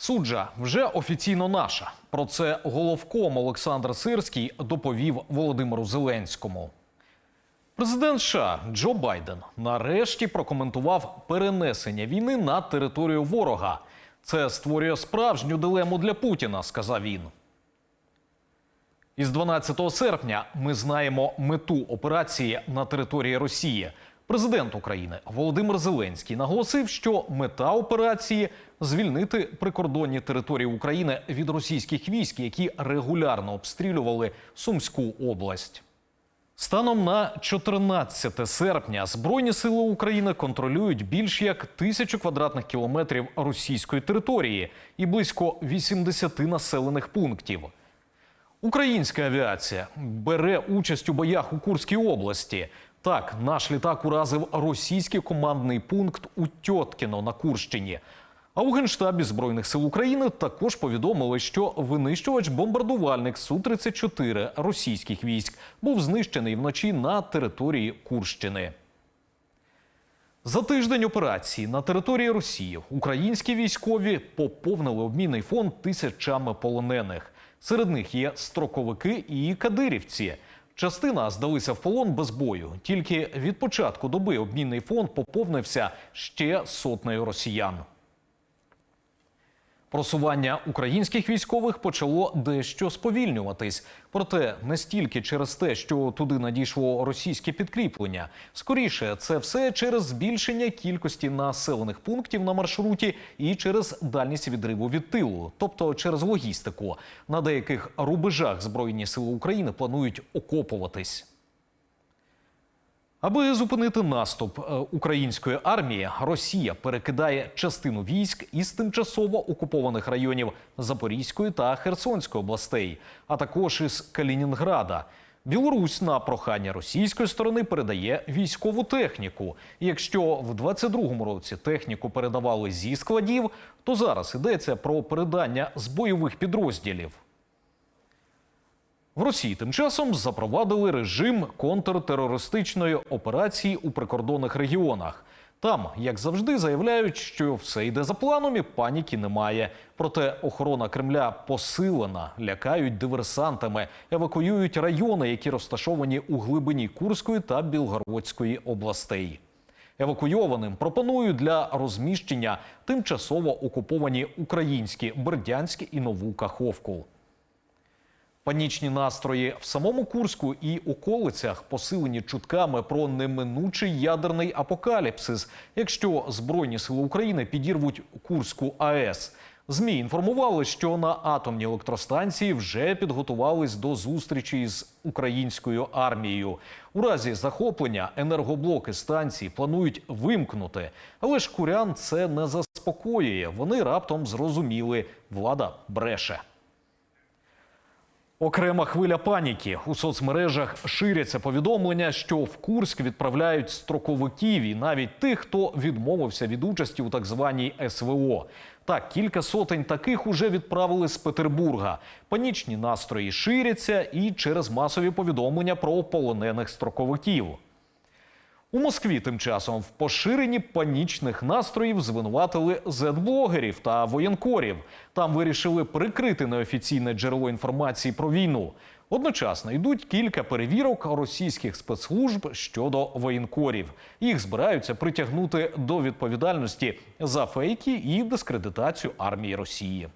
Суджа вже офіційно наша. Про це головком Олександр Сирський доповів Володимиру Зеленському. Президент США Джо Байден нарешті прокоментував перенесення війни на територію ворога. Це створює справжню дилему для Путіна, сказав він. Із 12 серпня ми знаємо мету операції на території Росії. Президент України Володимир Зеленський наголосив, що мета операції звільнити прикордонні території України від російських військ, які регулярно обстрілювали Сумську область. Станом на 14 серпня Збройні сили України контролюють більш як тисячу квадратних кілометрів російської території і близько 80 населених пунктів. Українська авіація бере участь у боях у Курській області. Так, наш літак уразив російський командний пункт у Тьоткіно на Курщині. А у Генштабі Збройних сил України також повідомили, що винищувач-бомбардувальник Су-34 російських військ був знищений вночі на території Курщини. За тиждень операції на території Росії українські військові поповнили обмінний фонд тисячами полонених. Серед них є строковики і кадирівці. Частина здалися в полон без бою. Тільки від початку доби обмінний фонд поповнився ще сотнею росіян. Просування українських військових почало дещо сповільнюватись. Проте не стільки через те, що туди надійшло російське підкріплення. Скоріше, це все через збільшення кількості населених пунктів на маршруті і через дальність відриву від тилу, тобто через логістику. На деяких рубежах Збройні сили України планують окопуватись. Аби зупинити наступ е, української армії, Росія перекидає частину військ із тимчасово окупованих районів Запорізької та Херсонської областей, а також із Калінінграда. Білорусь на прохання російської сторони передає військову техніку. Якщо в 22-му році техніку передавали зі складів, то зараз йдеться про передання з бойових підрозділів. В Росії тим часом запровадили режим контртерористичної операції у прикордонних регіонах. Там, як завжди, заявляють, що все йде за планом і паніки немає. Проте охорона Кремля посилена, лякають диверсантами, евакуюють райони, які розташовані у глибині Курської та Білгородської областей. Евакуйованим пропонують для розміщення тимчасово окуповані українські Бердянськ і Нову Каховку. Панічні настрої в самому Курську і околицях посилені чутками про неминучий ядерний апокаліпсис, якщо Збройні сили України підірвуть Курську АЕС. ЗМІ інформували, що на атомній електростанції вже підготувались до зустрічі з українською армією. У разі захоплення енергоблоки станції планують вимкнути, але ж курян це не заспокоює. Вони раптом зрозуміли, влада бреше. Окрема хвиля паніки у соцмережах ширяться повідомлення, що в Курськ відправляють строковиків і навіть тих, хто відмовився від участі у так званій СВО. Так, кілька сотень таких уже відправили з Петербурга. Панічні настрої ширяться і через масові повідомлення про полонених строковиків. У Москві тим часом в поширенні панічних настроїв звинуватили зет-блогерів та воєнкорів. Там вирішили прикрити неофіційне джерело інформації про війну. Одночасно йдуть кілька перевірок російських спецслужб щодо воєнкорів. Їх збираються притягнути до відповідальності за фейки і дискредитацію армії Росії.